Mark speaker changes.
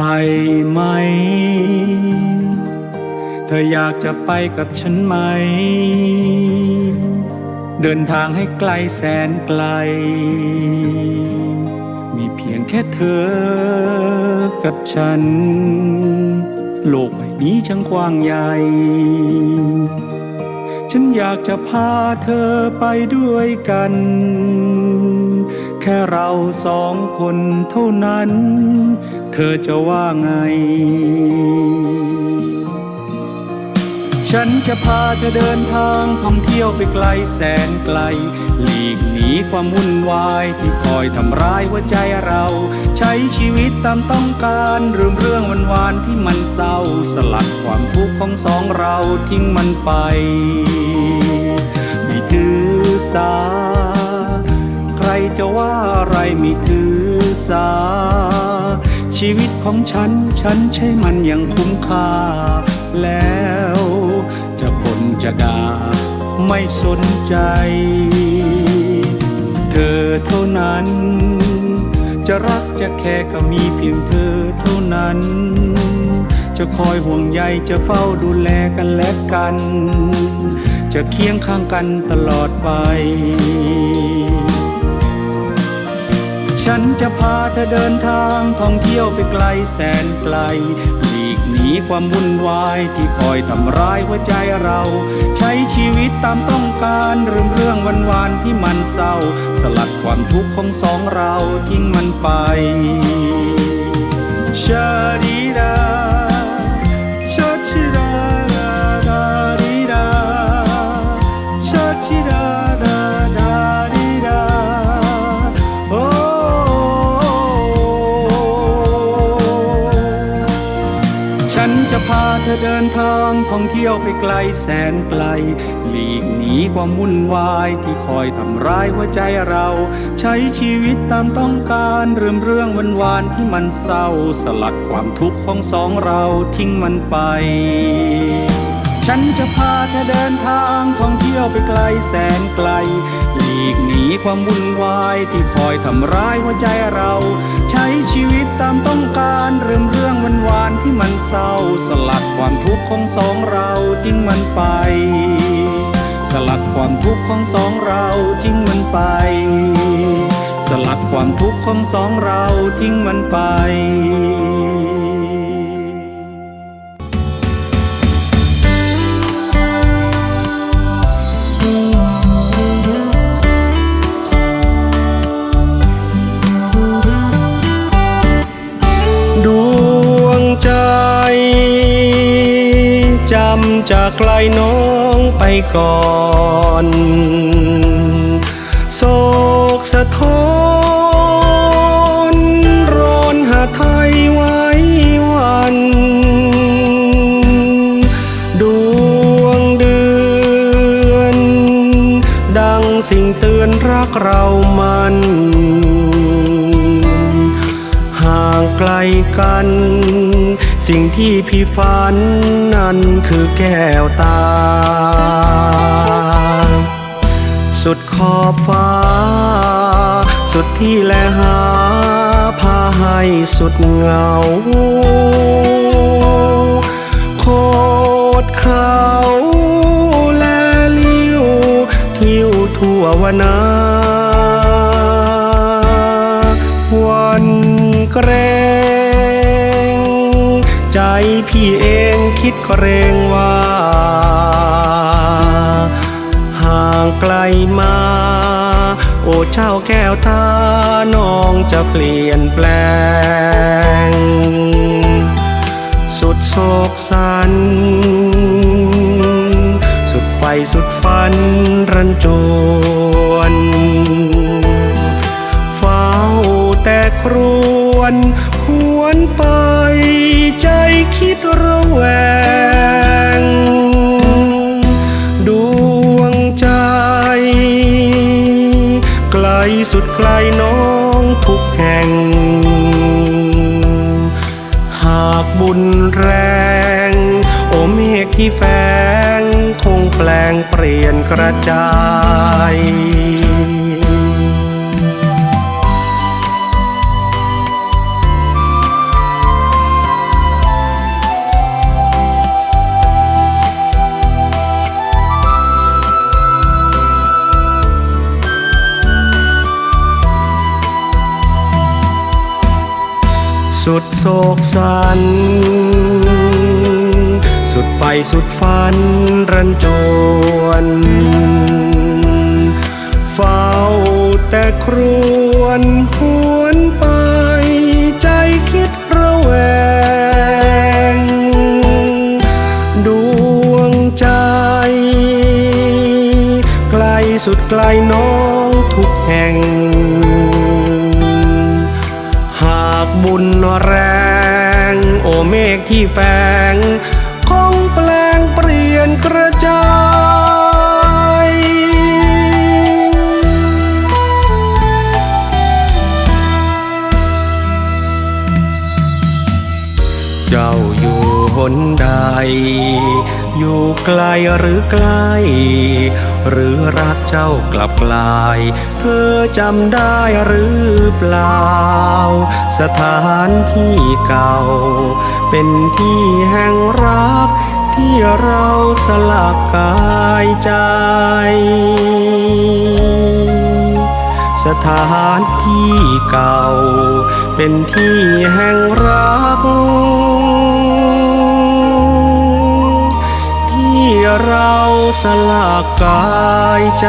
Speaker 1: ไปไหม เธออยากจะไปกับฉันไหม เดินทางให้ไกลแสนไกล มีเพียงแค่เธอกับฉัน โลกใบนี้ช่างกว้างใหญ่ ฉันอยากจะพาเธอไปด้วยกัน แค่เราสองคนเท่านั้น ธอจะว่าไง ฉันจะพาเธอเดินทางท่องเที่ยวไปไกลแสนไกล หลีกหนีความวุ่นวายที่คอยทำร้ายหัวใจเรา ใช้ชีวิตตามต้องการลืมเรื่องวันวานๆที่มันเศร้า สลัดความทุกข์ของสองเราทิ้งมันไป ไม่ถือสา ใครจะว่าอะไรไม่ถือสา ชีวิตของฉัน ฉันใช้มันอย่างคุ้มค่า แล้ว จะบ่นจะด่าไม่สนใจ เธอเท่านั้น จะรักจะแค่ก็มีเพียงเธอเท่านั้น จะคอยห่วงใยจะเฝ้าดูแลกันและกัน จะเคียงข้างกันตลอดไป ฉันจะพาเธอเดินทางท่องเที่ยวไปไกลแสนไกล หลีกหนีความวุ่นวายที่คอยทำร้ายหัวใจเรา ใช้ชีวิตตามต้องการลืมเรื่องวันวานที่มันเศร้า สลัดความทุกข์ของสองเราทิ้งมันไปชาดีดา จะพาเธอเดินทางท่องเที่ยวไปไกลแสนไกล หลีกหนีความวุ่นวายที่คอยทำร้ายหัวใจเรา ใช้ชีวิตตามต้องการเรื่มเรื่องวันวานที่มันเศร้า สลัดความทุกข์ของสองเราทิ้งมันไป ฉันจะพาเธอเดินทางท่องเที่ยวไปไกลแสนไกล หลีกหนีความวุ่นวายที่คอยทำร้ายหัวใจเรา ใช้ชีวิตตามต้องการเริ่มเรื่องวันวานที่มันเศร้า สลัดความทุกข์ของสองเราทิ้งมันไป สลัดความทุกข์ของสองเราทิ้งมันไป สลัดความทุกข์ของสองเราทิ้งมันไป จากไกลน้องไปก่อนโศกสะท้อนร้อนหาไทยไว้วัน ดวงเดือน ดังสิ่งเตือนรักเรามันห่างไกลกัน สิ่งที่พี่ฝันนั้นคือแก้วตา สุดขอบฟ้า สุดที่แลหา พาให้สุดเหงา โคดเขาและลิ้ว ทิวทั่ววนา ใจพี่เองคิดเกรงว่า ห่างไกลมา โอ้เจ้าแก้วตาน้องจะเปลี่ยนแปลง สุดโศกสัน สุดไฟสุดฝันรันจวน สุดไกลน้องทุกแห่ง หากบุญแรง โอเมฆที่แฝงคงแปลงเปลี่ยนกระจาย
Speaker 2: โศกสัน สุดไฟสุดฟันรันจวนเฝ้าแต่ครวนหวนไป ใจคิดระแวง ดวงใจ ไกลสุดไกลน้องทุกแห่ง หากบุญ เมฆที่แฝงคงแปลงเปลี่ยนกระจายเจ้าอยู่หนใด อยู่ไกลหรือใกล้ หรือรักเจ้ากลับกลาย เธอจำได้หรือเปล่า สถานที่เก่า เป็นที่แห่งรัก ที่เราสลักกายใจสถานที่เก่า เป็นที่แห่งรัก เราสลากกายใจ